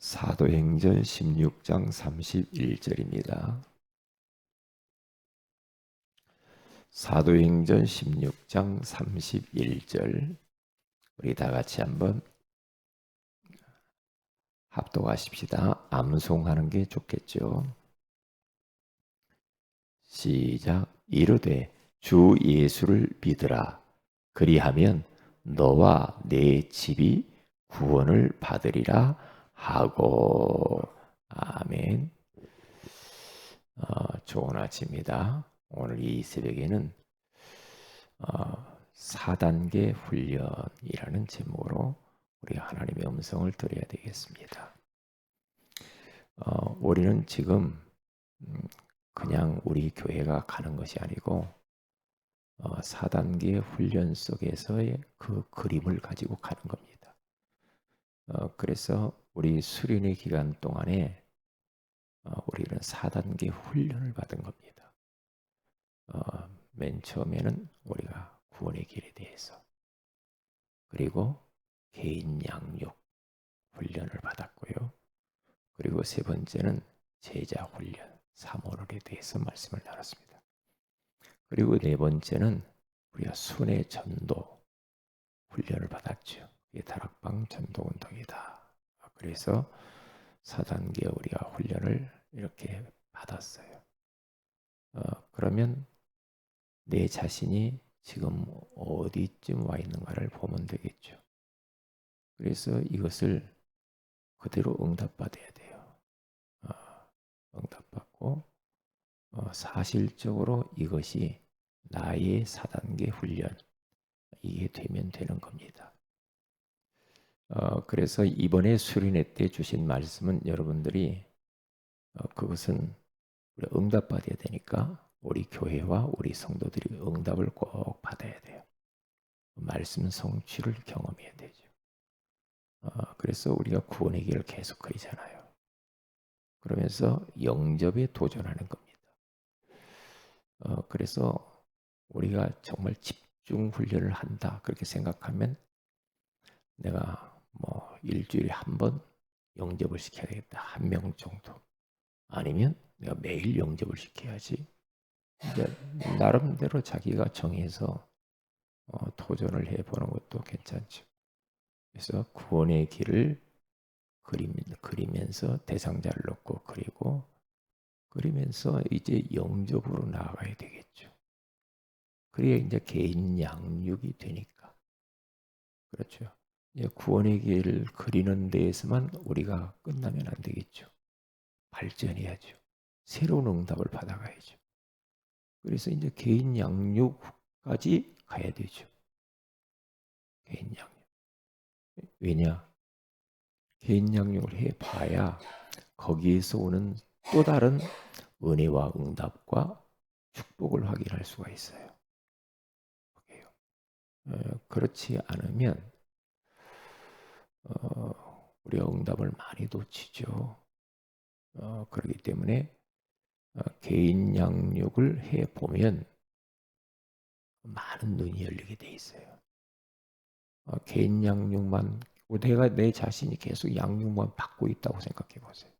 사도행전 16장 31절입니다. 사도행전 16장 31절 우리 다 같이 한번 합독하십시다. 암송하는 게 좋겠죠. 시작 이르되 주 예수를 믿으라 그리하면 너와 내 집이 구원을 받으리라 하고 아멘. 어, 좋은 아침입니다. 오늘 이 새벽에는 어, 4단계 훈련이라는 제목으로 우리 하나님의 음성을 들어야 되겠습니다. 어, 우리는 지금 음, 그냥 우리 교회가 가는 것이 아니고 어, 4단계 훈련 속에서의 그 그림을 가지고 가는 겁니다. 어, 그래서 우리 수련의 기간 동안에 어, 우리는 4단계 훈련을 받은 겁니다. 어, 맨 처음에는 우리가 구원의 길에 대해서 그리고 개인 양육 훈련을 받았고요. 그리고 세 번째는 제자 훈련, 사모론에 대해서 말씀을 나눴습니다. 그리고 네 번째는 우리가 순회 전도 훈련을 받았죠. 이게 다락방 전도 운동이다. 그래서 4단계 우리가 훈련을 이렇게 받았어요. 어, 그러면 내 자신이 지금 어디쯤 와 있는가를 보면 되겠죠. 그래서 이것을 그대로 응답받아야 돼요. 어, 응답받고 어, 사실적으로 이것이 나의 4단계 훈련 이게 되면 되는 겁니다. 어, 그래서 이번에 수련회 때 주신 말씀은 여러분들이 어, 그것은 응답받아야 되니까 우리 교회와 우리 성도들이 응답을 꼭 받아야 돼요. 말씀 성취를 경험해야 되죠. 어, 그래서 우리가 구원의 길을 계속 그리잖아요. 그러면서 영접에 도전하는 겁니다. 어, 그래서 우리가 정말 집중 훈련을 한다 그렇게 생각하면 내가 뭐 일주일에 한 번 영접을 시켜야 되겠다. 한 명 정도. 아니면 내가 매일 영접을 시켜야지. 이제 나름대로 자기가 정해서 어, 도전을 해보는 것도 괜찮죠. 그래서 구원의 길을 그림, 그리면서 대상자를 놓고 그리고 그리면서 이제 영접으로 나아가야 되겠죠. 그래야 이제 개인 양육이 되니까. 그렇죠. 구원의 길을 그리는 데에서만 우리가 끝나면 안 되겠죠. 발전해야죠. 새로운 응답을 받아가야죠. 그래서 이제 개인 양육까지 가야 되죠. 개인 양육. 왜냐? 개인 양육을 해 봐야 거기에서 오는 또 다른 은혜와 응답과 축복을 확인할 수가 있어요. 어, 그렇지 않으면 어, 우리가 응답을 많이 놓치죠. 어, 그렇기 때문에 어, 개인 양육을 해 보면 많은 눈이 열리게 돼 있어요. 어, 개인 양육만 내가 내 자신이 계속 양육만 받고 있다고 생각해 보세요.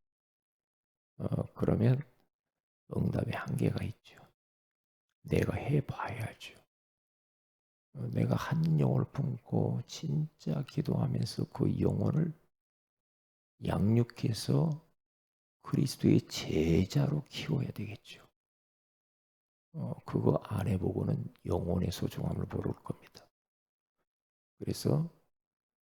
어, 그러면 응답의 한계가 있죠. 내가 해 봐야죠. 어, 내가 한 영혼을 품고 진짜 기도하면서 그 영혼을 양육해서 그리스도의 제자로 키워야 되겠죠. 어, 그거 안 해보고는 영혼의 소중함을 모를 겁니다. 그래서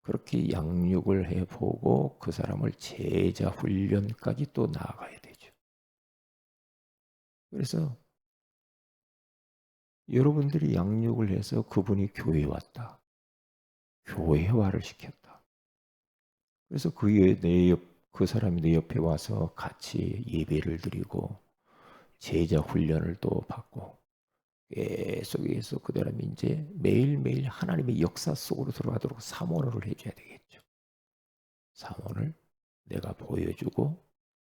그렇게 양육을 해보고 그 사람을 제자 훈련까지 또 나아가야 되죠. 그래서 여러분들이 양육을 해서 그분이 교회에 왔다. 교회화를 시켰다. 그래서 그내 옆, 그 사람이 내 옆에 와서 같이 예배를 드리고 제자 훈련을 또 받고 계속해서 그 사람이 이제 매일매일 하나님의 역사 속으로 들어가도록 사모를 해줘야 되겠죠. 사모를 내가 보여주고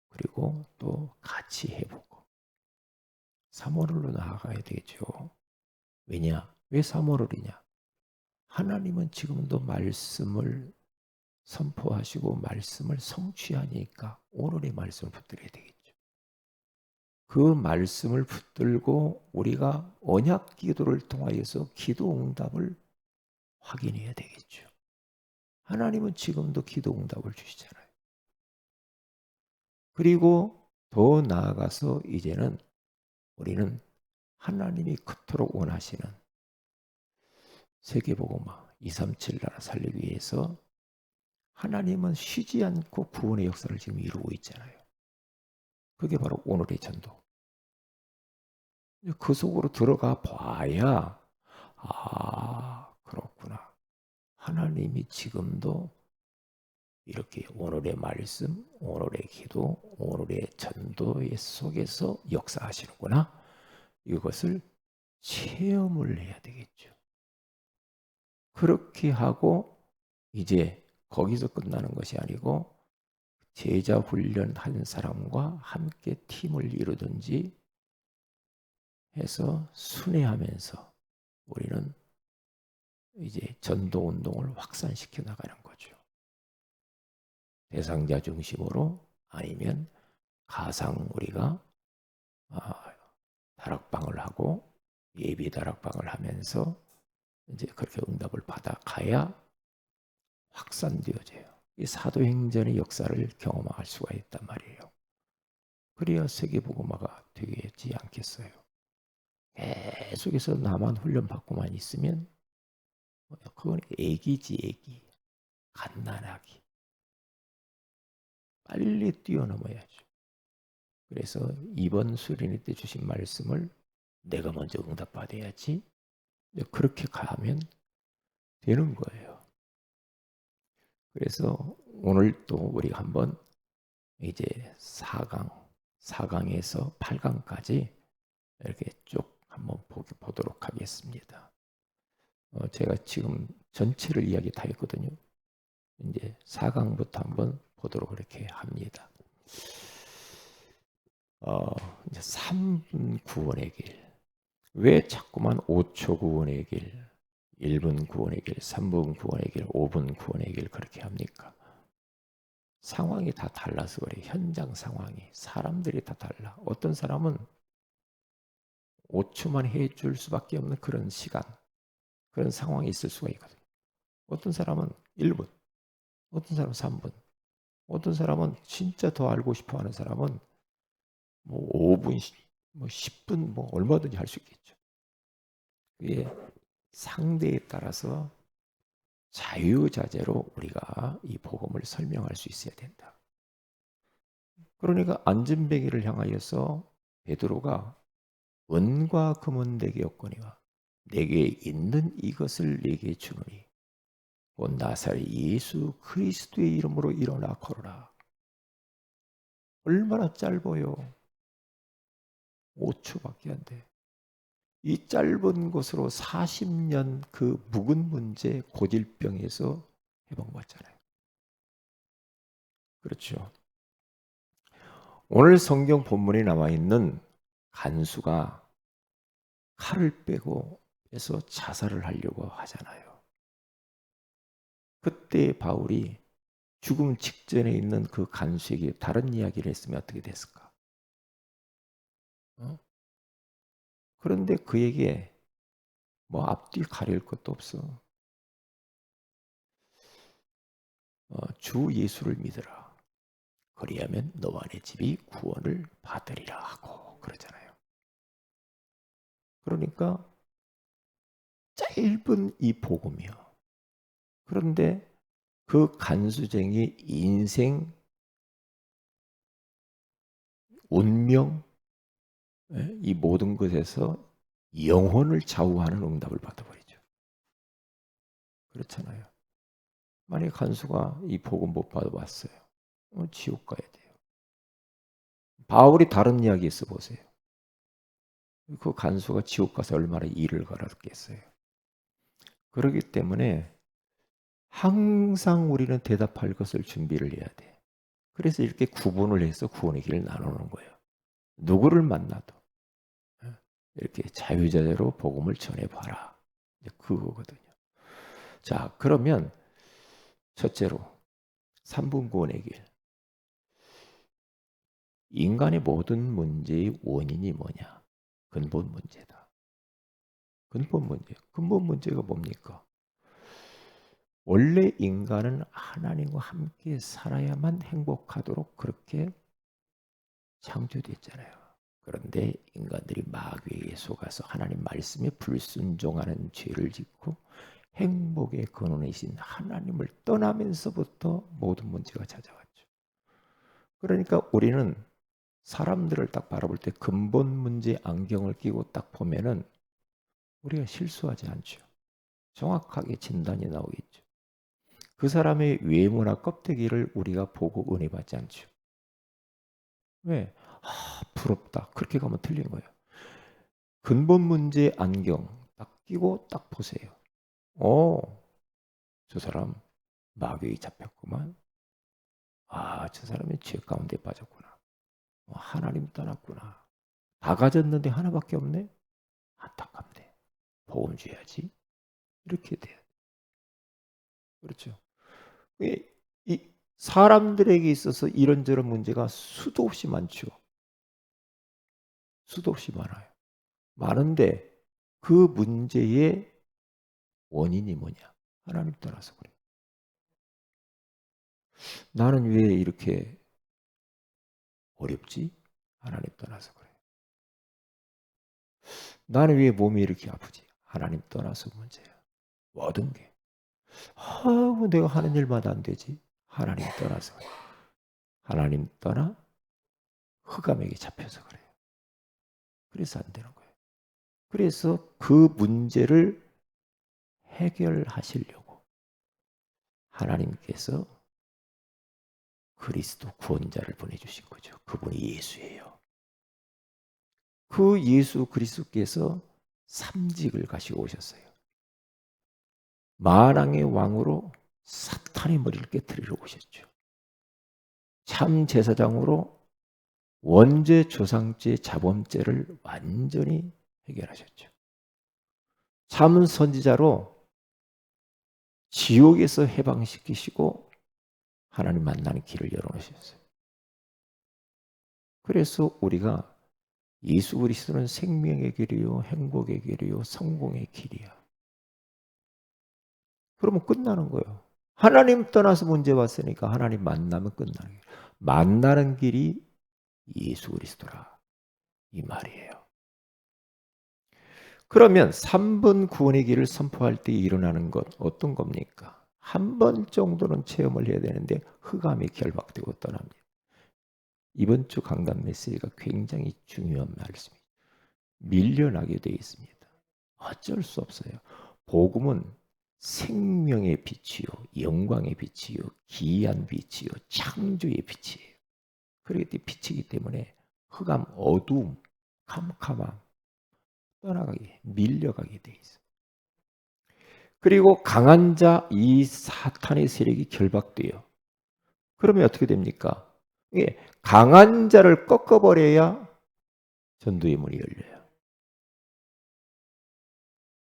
그리고 또 같이 해보고 사모를로 나아가야 되죠. 왜냐? 왜 사모를이냐? 하나님은 지금도 말씀을 선포하시고 말씀을 성취하니까 오늘의 말씀을 붙들어야 되겠죠. 그 말씀을 붙들고 우리가 언약 기도를 통하여서 기도 응답을 확인해야 되겠죠. 하나님은 지금도 기도 응답을 주시잖아요. 그리고 더 나아가서 이제는 우리는 하나님이 그토록 원하시는 세계복음화 237 나라 살리기 위해서 하나님은 쉬지 않고 구원의 역사를 지금 이루고 있잖아요. 그게 바로 오늘의 전도. 그 속으로 들어가 봐야 아 그렇구나. 하나님이 지금도 이렇게 오늘의 말씀, 오늘의 기도, 오늘의 전도의 속에서 역사하시는구나. 이것을 체험을 해야 되겠죠. 그렇게 하고 이제 거기서 끝나는 것이 아니고 제자 훈련한 사람과 함께 팀을 이루든지 해서 순회하면서 우리는 이제 전도 운동을 확산시켜 나가는 거죠. 대상자 중심으로 아니면 가상 우리가 아, 다락방을 하고 예비 다락방을 하면서 이제 그렇게 응답을 받아 가야 확산되어져요. 이 사도행전의 역사를 경험할 수가 있단 말이에요. 그래야 세계복음화가 되지 않겠어요. 계속해서 나만 훈련받고만 있으면 그건 애기지 애기 갓난아기 빨리 뛰어넘어야죠. 그래서 이번 수련회 때 주신 말씀을 내가 먼저 응답받아야지 그렇게 가면 되는 거예요. 그래서 오늘 또 우리 한번 이제 4강, 4강에서 8강까지 이렇게 쭉 한번 보도록 하겠습니다. 어, 제가 지금 전체를 이야기 다 했거든요. 이제 4강부터 한번 보도록 이렇게 합니다. 어, 이제 3분 구원의 길. 왜 자꾸만 5초 구원의 길, 1분 구원의 길, 3분 구원의 길, 5분 구원의 길 그렇게 합니까? 상황이 다 달라서 그래. 현장 상황이. 사람들이 다 달라. 어떤 사람은 5초만 해줄 수밖에 없는 그런 시간, 그런 상황이 있을 수가 있거든. 어떤 사람은 1분, 어떤 사람은 3분, 어떤 사람은 진짜 더 알고 싶어 하는 사람은 뭐 5분, 뭐 10분, 뭐 얼마든지 할 수 있겠죠. 그게 상대에 따라서 자유자재로 우리가 이 복음을 설명할 수 있어야 된다. 그러니까 안전뱅이를 향하여서 베드로가 은과 금은 내게 없거니와 내게 있는 이것을 내게 주노니 곧 나사렛 예수 그리스도의 이름으로 일어나 걸어라. 얼마나 짧아요. 5초밖에 안 돼. 이 짧은 것으로 40년 그 묵은 문제 고질병에서 해방받잖아요. 그렇죠. 오늘 성경 본문에 나와 있는 간수가 칼을 빼고 해서 자살을 하려고 하잖아요. 그때 바울이 죽음 직전에 있는 그 간수에게 다른 이야기를 했으면 어떻게 됐을까? 어? 그런데 그에게 뭐 앞뒤 가릴 것도 없어. 어, 주 예수를 믿으라. 그리하면 너와 내 집이 구원을 받으리라 하고 그러잖아요. 그러니까 짧은 이 복음이요. 그런데 그 간수쟁이 인생, 운명, 예, 이 모든 것에서 영혼을 좌우하는 응답을 받아버리죠. 그렇잖아요. 만약 간수가 이 복음 못 받아봤어요. 어, 지옥 가야 돼요. 바울이 다른 이야기 있어 보세요. 그 간수가 지옥 가서 얼마나 일을 걸었겠어요. 그러기 때문에 항상 우리는 대답할 것을 준비를 해야 돼. 그래서 이렇게 구분을 해서 구원의 길을 나누는 거예요. 누구를 만나도 이렇게 자유자재로 복음을 전해봐라. 그거거든요. 자, 그러면 첫째로 3분 구원의 길. 인간의 모든 문제의 원인이 뭐냐? 근본 문제다. 근본 문제. 근본 문제가 뭡니까? 원래 인간은 하나님과 함께 살아야만 행복하도록 그렇게 창조됐잖아요. 그런데 인간들이 마귀에게 속아서 하나님 말씀에 불순종하는 죄를 짓고 행복의 근원이신 하나님을 떠나면서부터 모든 문제가 찾아왔죠. 그러니까 우리는 사람들을 딱 바라볼 때 근본 문제 안경을 끼고 딱 보면은 우리가 실수하지 않죠. 정확하게 진단이 나오겠죠. 그 사람의 외모나 껍데기를 우리가 보고 은혜 받지 않죠. 왜? 아, 부럽다. 그렇게 가면 틀린 거예요. 근본 문제 안경 딱 끼고 딱 보세요. 어, 저 사람 마귀에 잡혔구만. 아, 저 사람이 죄 가운데 빠졌구나. 어, 하나님 떠났구나. 다 가졌는데 하나밖에 없네? 안타깝네. 보험 줘야지. 이렇게 돼요. 그렇죠. 이, 이 사람들에게 있어서 이런저런 문제가 수도 없이 많죠. 수도 없이 많아요. 많은데 그 문제의 원인이 뭐냐? 하나님 떠나서 그래. 나는 왜 이렇게 어렵지? 하나님 떠나서 그래. 나는 왜 몸이 이렇게 아프지? 하나님 떠나서 문제야. 모든 게. 아, 왜 내가 하는 일마다 안 되지? 하나님 떠나서 그래. 하나님 떠나 흑암에게 잡혀서 그래요. 그래서 안 되는 거예요. 그래서 그 문제를 해결하시려고 하나님께서 그리스도 구원자를 보내주신 거죠. 그분이 예수예요. 그 예수 그리스도께서 삼직을 가시고 오셨어요. 마랑의 왕으로 사탄의 머리를 깨뜨리러 오셨죠. 참 제사장으로 원죄 조상죄 자범죄를 완전히 해결하셨죠. 참 선지자로 지옥에서 해방시키시고 하나님 만나는 길을 열어놓으셨어요. 그래서 우리가 예수 그리스도는 생명의 길이요, 행복의 길이요, 성공의 길이야. 그러면 끝나는 거예요. 하나님 떠나서 문제 왔으니까 하나님 만나면 끝나는 거예요. 만나는 길이 예수 그리스도라. 이 말이에요. 그러면 3번 구원의 길을 선포할 때 일어나는 것 어떤 겁니까? 한 번 정도는 체험을 해야 되는데 흑암이 결박되고 떠납니다. 이번 주 강단 메시지가 굉장히 중요한 말씀입니다. 밀려나게 되어 있습니다. 어쩔 수 없어요. 복음은 생명의 빛이요, 영광의 빛이요, 기이한 빛이요, 창조의 빛이에요. 그렇기 빛이기 때문에 흑암, 어두움, 캄캄함 떠나가게, 밀려가게 돼 있어. 그리고 강한 자 이 사탄의 세력이 결박돼요. 그러면 어떻게 됩니까? 예, 강한 자를 꺾어버려야 전도의 문이 열려요.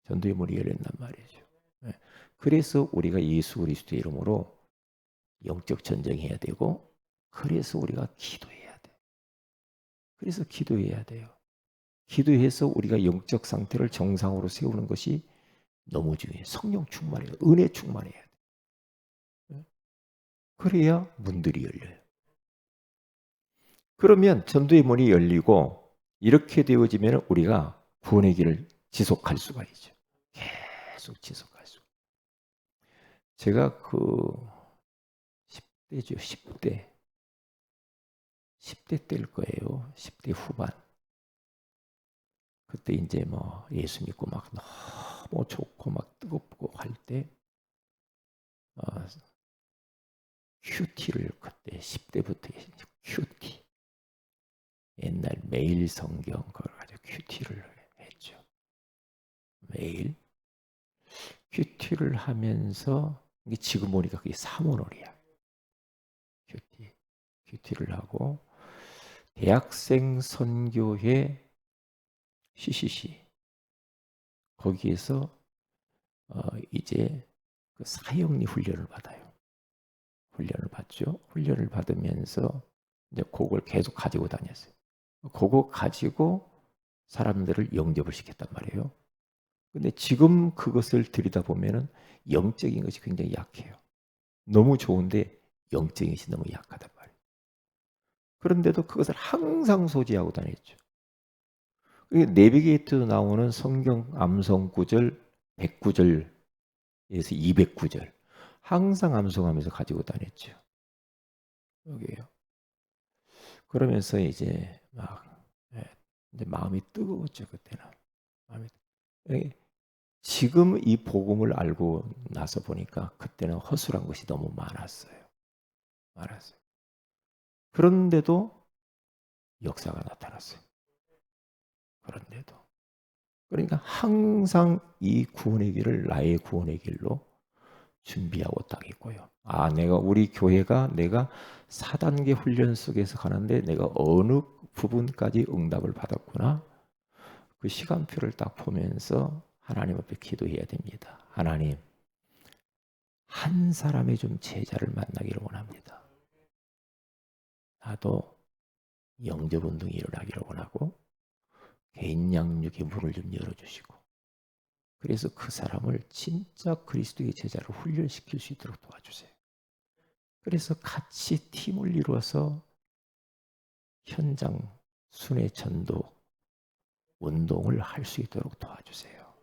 전도의 문이 열린단 말이죠. 예, 그래서 우리가 예수 그리스도의 이름으로 영적 전쟁해야 되고, 그래서 우리가 기도해야 돼. 그래서 기도해야 돼요. 기도해서 우리가 영적 상태를 정상으로 세우는 것이 너무 중요해요. 성령 충만해요. 은혜 충만해야 돼. 예? 그래야 문들이 열려요. 그러면 전도의 문이 열리고 이렇게 되어지면 우리가 구원의 길을 지속할 수가 있죠. 계속 지속할 수. 제가 그 10대죠. 10대. 10대 때일 거예요. 10대 후반. 그때 이제 뭐 예수 믿고 막 너무 좋고 막 뜨겁고 할 때, 어, 큐티를 그때 10대부터 큐티. 옛날 매일 성경 그걸 가지고 큐티를 했죠. 매일 큐티를 하면서 이게 지금 보니까 그게 사모놀이야. 큐티, 큐티를 하고 대학생 선교회 CCC 거기에서 어 이제 그 사형리 훈련을 받아요. 훈련을 받죠. 훈련을 받으면서 이제 그걸 계속 가지고 다녔어요. 그거 가지고 사람들을 영접을 시켰단 말이에요. 근데 지금 그것을 들이다 보면은 영적인 것이 굉장히 약해요. 너무 좋은데 영적인 것이 너무 말이에요. 그런데도 그것을 항상 소지하고 다녔죠. 그 내비게이터도 나오는 성경 암송 구절 100구절에서 200구절 항상 암송하면서 가지고 다녔죠. 여기에요. 그러면서 이제 막 예, 이제 마음이 뜨거웠죠 그때는. 마음이 예, 지금 이 복음을 알고 나서 보니까 그때는 허술한 것이 너무 많았어요. 많았어요. 그런데도 역사가 나타났어요. 그런데도 그러니까 항상 이 구원의 길을 나의 구원의 길로 준비하고 딱 있고요. 아, 내가 우리 교회가 내가 4단계 훈련 속에서 가는데 내가 어느 부분까지 응답을 받았구나. 그 시간표를 딱 보면서 하나님 앞에 기도해야 됩니다. 하나님, 한 사람의 좀 제자를 만나기를 원합니다. 나도 영접 운동이 일어나기를 원하고 개인 양육의 문을 좀 열어주시고 그래서 그 사람을 진짜 그리스도의 제자로 훈련시킬 수 있도록 도와주세요. 그래서 같이 팀을 이루어서 현장 순회 전도 운동을 할 수 있도록 도와주세요.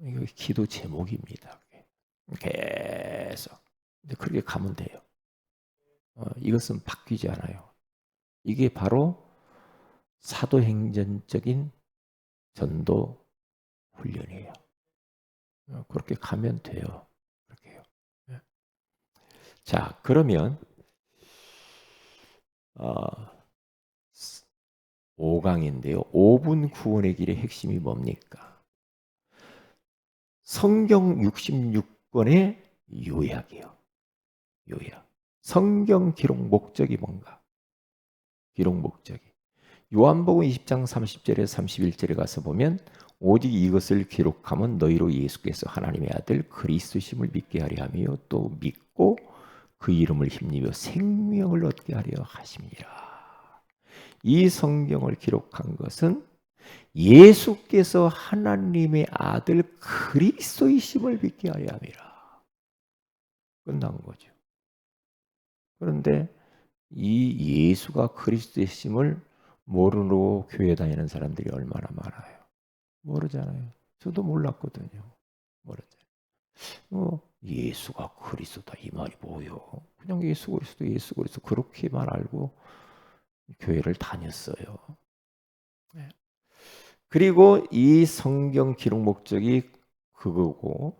이거 기도 제목입니다. 계속. 근데 그렇게 가면 돼요. 어, 이것은 바뀌지 않아요. 이게 바로 사도행전적인 전도 훈련이에요. 어, 그렇게 가면 돼요. 그렇게요. 예. 자, 그러면 어, 5강인데요. 5분 구원의 길의 핵심이 뭡니까? 성경 66권의 요약이요. 요약. 성경 기록 목적이 뭔가? 기록 목적이. 요한복음 20장 30절에 31절에 가서 보면 오직 이것을 기록하면 너희로 예수께서 하나님의 아들 그리스도심을 믿게 하려 하며 또 믿고 그 이름을 힘입어 생명을 얻게 하려 하심이라. 이 성경을 기록한 것은 예수께서 하나님의 아들 그리스도이심을 믿게 하려 함이라. 끝난 거죠. 그런데 이 예수가 그리스도이심을 모르고 교회 다니는 사람들이 얼마나 많아요. 모르잖아요. 저도 몰랐거든요. 모르잖아요. 뭐 예수가 그리스도다 이 말이 뭐요? 그냥 예수 그리스도 예수 그리스도 그렇게만 알고 교회를 다녔어요. 네. 그리고 이 성경 기록 목적이 그거고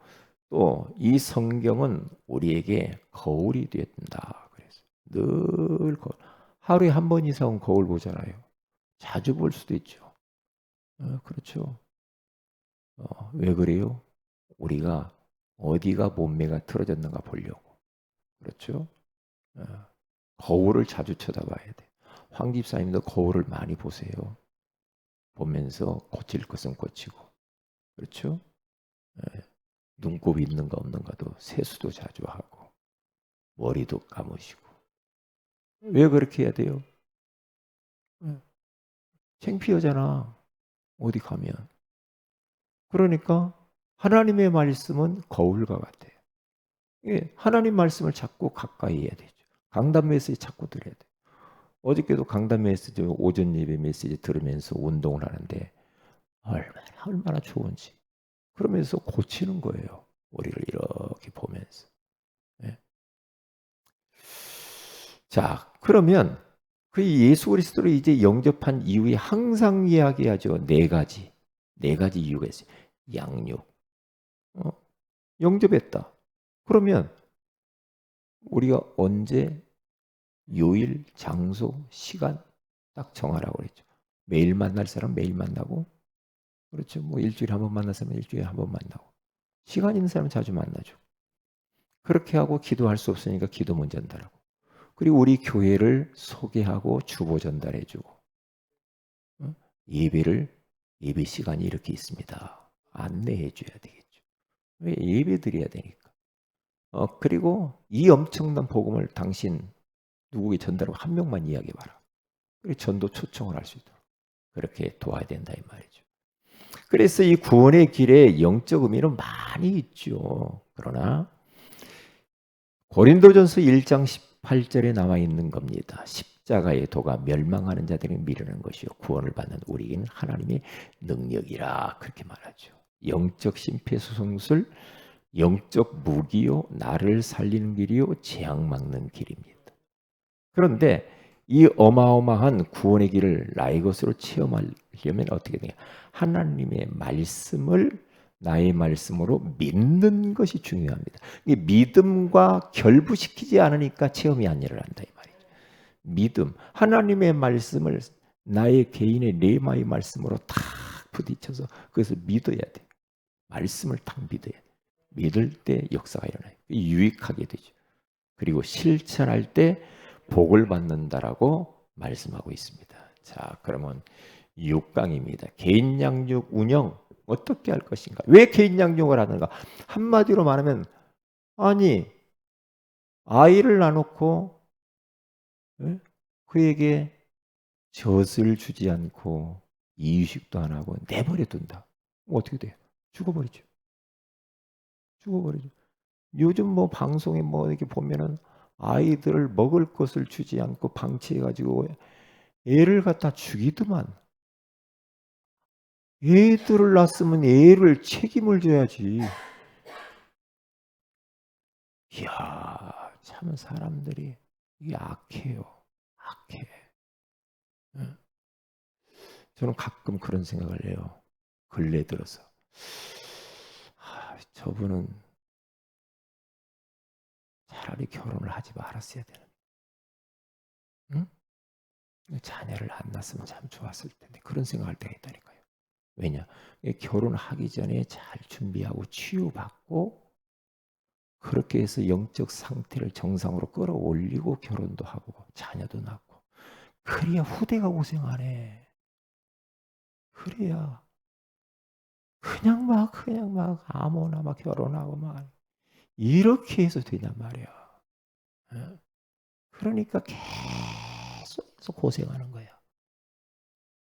또 이 성경은 우리에게 거울이 된다. 늘 거울. 하루에 한 번 이상은 거울 보잖아요. 자주 볼 수도 있죠. 어, 그렇죠. 어, 왜 그래요? 우리가 어디가 몸매가 틀어졌는가 보려고. 그렇죠? 어, 거울을 자주 쳐다봐야 돼. 황 집사님도 거울을 많이 보세요. 보면서 고칠 것은 고치고. 그렇죠? 예, 눈곱이 있는가 없는가도 세수도 자주 하고 머리도 감으시고. 왜 그렇게 해야 돼요? 예, 창피하잖아. 어디 가면. 그러니까 하나님의 말씀은 거울과 같아요. 예, 하나님 말씀을 자꾸 가까이 해야 되죠. 강단 메시지 자꾸 들어야 돼요. 어저께도 강단 메시지 오전 예배 메시지 들으면서 운동을 하는데 얼마나 얼마나 좋은지 그러면서 고치는 거예요. 우리를 이렇게 보면서. 네. 자, 그러면 그 예수 그리스도를 이제 영접한 이후에 항상 이야기하죠. 네 가지. 네 가지 이유가 있어요. 양육. 어? 영접했다. 그러면 우리가 언제 요일, 장소, 시간 딱 정하라고 그랬죠. 매일 만날 사람 매일 만나고 그렇죠. 뭐 일주일에 한 번 만날 사람 일주일에 한 번 만나고 시간 있는 사람 자주 만나죠. 그렇게 하고 기도할 수 없으니까 기도 먼저 한다라고. 그리고 우리 교회를 소개하고 주보 전달해 주고 어? 예배를 예배 시간이 이렇게 있습니다. 안내해 줘야 되겠죠. 왜 예배 드려야 되니까. 어, 그리고 이 엄청난 복음을 당신 누구에게 전달하고 한 명만 이야기해 봐라. 그리고 전도 초청을 할 수 있도록 그렇게 도와야 된다 이 말이죠. 그래서 이 구원의 길에 영적 의미는 많이 있죠. 그러나 고린도전서 1장 18절에 나와 있는 겁니다. 십자가의 도가 멸망하는 자들이 미르는 것이요 구원을 받는 우리에게는 하나님의 능력이라 그렇게 말하죠. 영적 심폐소생술, 영적 무기요 나를 살리는 길이요 재앙 막는 길입니다. 그런데 이 어마어마한 구원의 길을 나의 것으로 체험하려면 어떻게 돼요? 하나님의 말씀을 나의 말씀으로 믿는 것이 중요합니다. 이 믿음과 결부시키지 않으니까 체험이 안 일어난다 이 말이죠. 믿음, 하나님의 말씀을 나의 개인의 레마의 말씀으로 탁 부딪혀서 그것을 믿어야 돼. 말씀을 탁 믿어야 돼. 믿을 때 역사가 일어나요. 유익하게 되죠. 그리고 실천할 때 복을 받는다라고 말씀하고 있습니다. 자, 그러면 6강입니다. 개인 양육 운영 어떻게 할 것인가? 왜 개인 양육을 하는가? 한마디로 말하면 아니 아이를 놔놓고 예? 그에게 젖을 주지 않고 이유식도 안 하고 내버려 둔다. 어떻게 돼요? 죽어버리죠. 죽어버리죠. 요즘 뭐 방송에 뭐 이렇게 보면은 아이들을 먹을 것을 주지 않고 방치해가지고 애를 갖다 죽이더만. 애들을 낳았으면 애를 책임을 져야지. 이야, 참 사람들이 악해요. 악해. 저는 가끔 그런 생각을 해요. 근래 들어서. 아, 저분은 차라리 결혼을 하지 말았어야 되는데. 응? 자녀를 안 낳았으면 참 좋았을 텐데. 그런 생각할 때가 있다니까요. 왜냐? 결혼하기 전에 잘 준비하고 치유받고 그렇게 해서 영적 상태를 정상으로 끌어올리고 결혼도 하고 자녀도 낳고 그래야 후대가 고생하네. 그래야 그냥 막 그냥 막 아무나 막 결혼하고 막 이렇게 해서 되냔 말이야. 어? 그러니까 계속해서 고생하는 거야.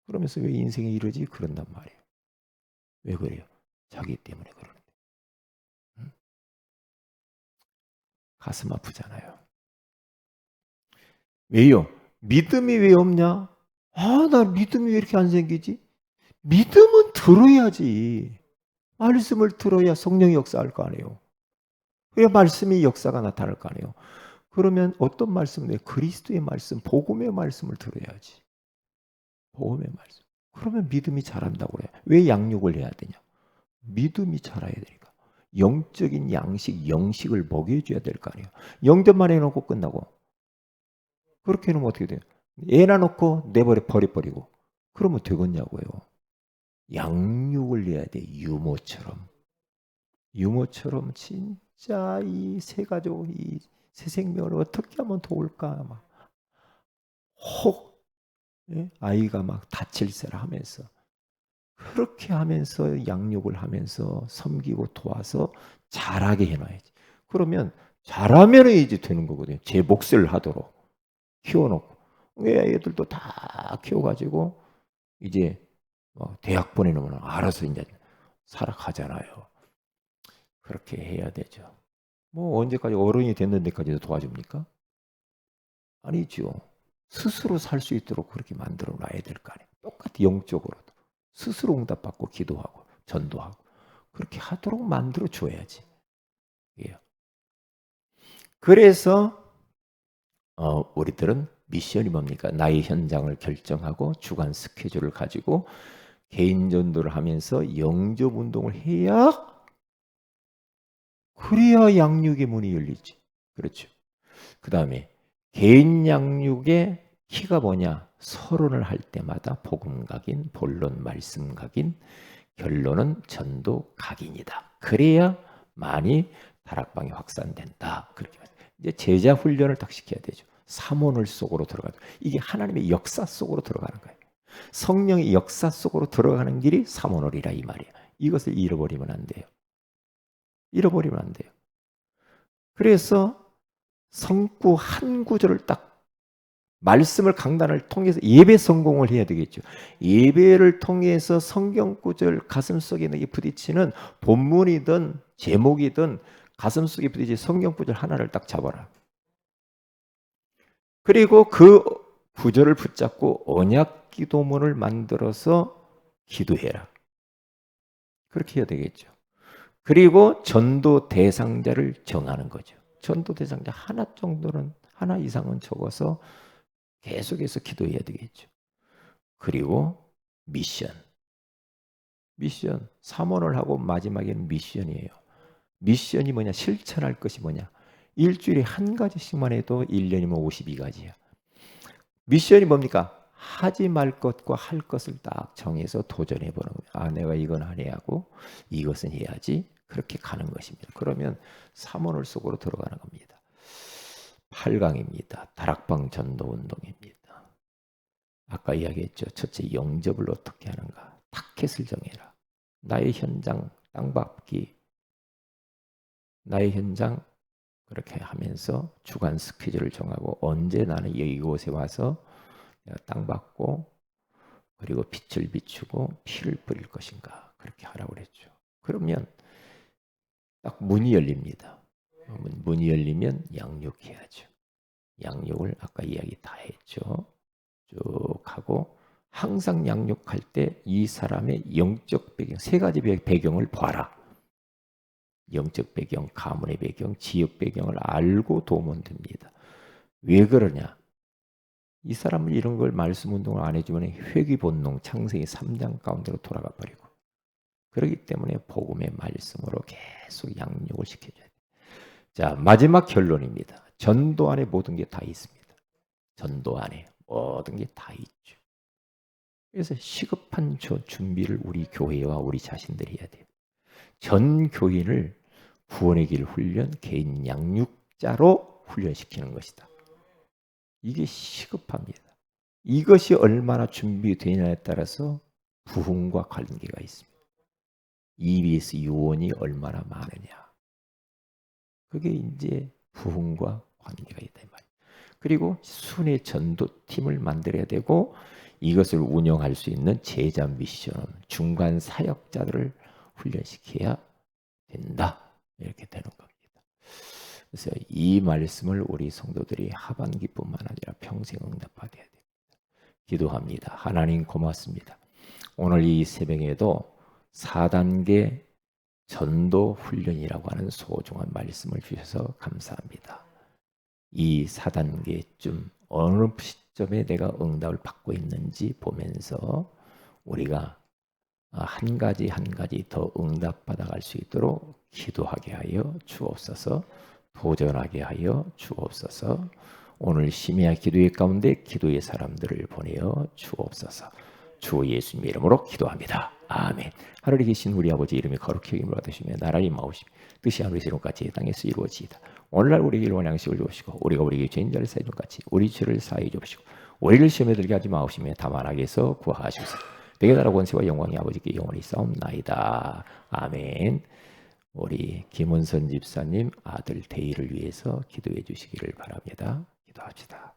그러면서 왜 인생이 이러지? 그런단 말이에요. 왜 그래요? 자기 때문에 그러는데. 응? 가슴 아프잖아요. 왜요? 믿음이 왜 없냐? 아, 나 믿음이 왜 이렇게 안 생기지? 믿음은 들어야지. 말씀을 들어야 성령이 역사할 거 아니에요. 그래야 말씀이 역사가 나타날 거 아니에요. 그러면 어떤 말씀을 그리스도의 말씀, 복음의 말씀을 들어야지. 복음의 말씀. 그러면 믿음이 자란다고 그래. 왜 양육을 해야 되냐? 믿음이 자라야 되니까. 영적인 양식, 영식을 먹여줘야 될 거 아니에요. 영접만 해놓고 끝나고. 그렇게 해놓으면 어떻게 돼요? 애나 놓고 내버려 버려버리고. 그러면 되겠냐고요. 양육을 해야 돼. 유모처럼. 유모처럼 진짜 이 새 가족, 이 새 생명을 어떻게 하면 도울까? 막. 혹 예? 아이가 막 다칠세라 하면서 그렇게 하면서 양육을 하면서 섬기고 도와서 잘하게 해놔야지. 그러면 잘하면 이제 되는 거거든요. 제 몫을 하도록 키워놓고 애들도 다 키워가지고 이제 뭐 대학 보내놓으면 알아서 이제 살아가잖아요. 그렇게 해야 되죠. 뭐 언제까지 어른이 됐는데까지도 도와줍니까? 아니죠. 스스로 살 수 있도록 그렇게 만들어 놔야 될 거 아니에요. 똑같이 영적으로도 스스로 응답받고 기도하고 전도하고 그렇게 하도록 만들어 줘야지. 예. 그래서 어, 우리들은 미션이 뭡니까? 나의 현장을 결정하고 주간 스케줄을 가지고 개인 전도를 하면서 영접 운동을 해야 그래야 양육의 문이 열리지. 그렇죠. 그 다음에 개인 양육의 키가 뭐냐? 서론을 할 때마다 복음 각인, 본론 말씀 각인, 결론은 전도 각인이다. 그래야 많이 다락방이 확산된다. 그렇게 이제 제자 훈련을 딱 시켜야 되죠. 사모늘 속으로 들어가죠. 이게 하나님의 역사 속으로 들어가는 거예요. 성령의 역사 속으로 들어가는 길이 사모놀이라 이 말이에요. 이것을 잃어버리면 안 돼요. 잃어버리면 안 돼요. 그래서 성구 한 구절을 딱 말씀을 강단을 통해서 예배 성공을 해야 되겠죠. 예배를 통해서 성경 구절 가슴 속에 내게 부딪히는 본문이든 제목이든 가슴 속에 부딪히 성경 구절 하나를 딱 잡아라. 그리고 그 구절을 붙잡고 언약 기도문을 만들어서 기도해라. 그렇게 해야 되겠죠. 그리고 전도 대상자를 정하는 거죠. 전도 대상자 하나 정도는 하나 이상은 적어서 계속해서 기도해야 되겠죠. 그리고 미션. 미션. 3원을 하고 마지막에는 미션이에요. 미션이 뭐냐? 실천할 것이 뭐냐? 일주일에 한 가지씩만 해도 1년이면 52가지야. 미션이 뭡니까? 하지 말 것과 할 것을 딱 정해서 도전해 보는 거예요. 아, 내가 이건 안 해야 하고 이것은 해야지. 그렇게 가는 것입니다. 그러면 3원을 속으로 들어가는 겁니다. 8강입니다. 다락방 전도 운동입니다. 아까 이야기했죠. 첫째 영접을 어떻게 하는가. 타켓을 정해라. 나의 현장 땅밟기. 나의 현장 그렇게 하면서 주간 스케줄을 정하고 언제 나는 이곳에 와서 내가 땅 받고 그리고 빛을 비추고 피를 뿌릴 것인가 그렇게 하라고 그랬죠. 그러면 딱 문이 열립니다. 문이 열리면 양육해야죠. 양육을 아까 이야기 다 했죠. 쭉 하고 항상 양육할 때 이 사람의 영적 배경 세 가지 배경을 봐라. 영적 배경, 가문의 배경, 지역 배경을 알고 도우면 됩니다. 왜 그러냐? 이 사람은 이런 걸 말씀 운동을 안 해주면 회귀 본능, 창세기 3장 가운데로 돌아가 버리고 그렇기 때문에 복음의 말씀으로 계속 양육을 시켜줘야 돼. 자 마지막 결론입니다. 전도 안에 모든 게 다 있습니다. 전도 안에 모든 게 다 있죠. 그래서 시급한 저 준비를 우리 교회와 우리 자신들이 해야 돼요. 전 교인을 구원의 길 훈련, 개인 양육자로 훈련시키는 것이다. 이게 시급합니다. 이것이 얼마나 준비되냐에 따라서 부흥과 관계가 있습니다. EBS 요원이 얼마나 많으냐. 그게 이제 부흥과 관계가 있다 말이에요. 그리고 순회 전도팀을 만들어야 되고 이것을 운영할 수 있는 제자 미션, 중간 사역자들을 훈련시켜야 된다. 이렇게 되는 겁니다. 그래서 이 말씀을 우리 성도들이 하반기뿐만 아니라 평생 응답받아야 됩니다. 기도합니다. 하나님 고맙습니다. 오늘 이 새벽에도 4단계 전도 훈련이라고 하는 소중한 말씀을 주셔서 감사합니다. 이 4단계쯤 어느 시점에 내가 응답을 받고 있는지 보면서 우리가 한 가지 한 가지 더 응답받아 갈 수 있도록 기도하게 하여 주옵소서. 도전하게 하여 주옵소서. 오늘 심야 기도의 가운데 기도의 사람들을 보내어 주옵소서. 주 예수님 이름으로 기도합니다. 아멘. 하늘에 계신 우리 아버지 이름이 거룩히 여김을 받으시며 나라의 마오심 뜻이 하늘에서 이룬같이 땅에서 이루어지이다. 오늘날 우리에게 일원 양식을 주시고 우리가 우리에게 죄인자를 사해 준 같이 우리 죄를 사해 주시고 우리를 시험에 들게 하지 마옵시며 다만 악에서 구하시옵소서. 내게 나라 권세와 영광이 아버지께 영원히 싸움나이다. 아멘. 우리 김은선 집사님 아들 대의를 위해서 기도해 주시기를 바랍니다. 기도합시다.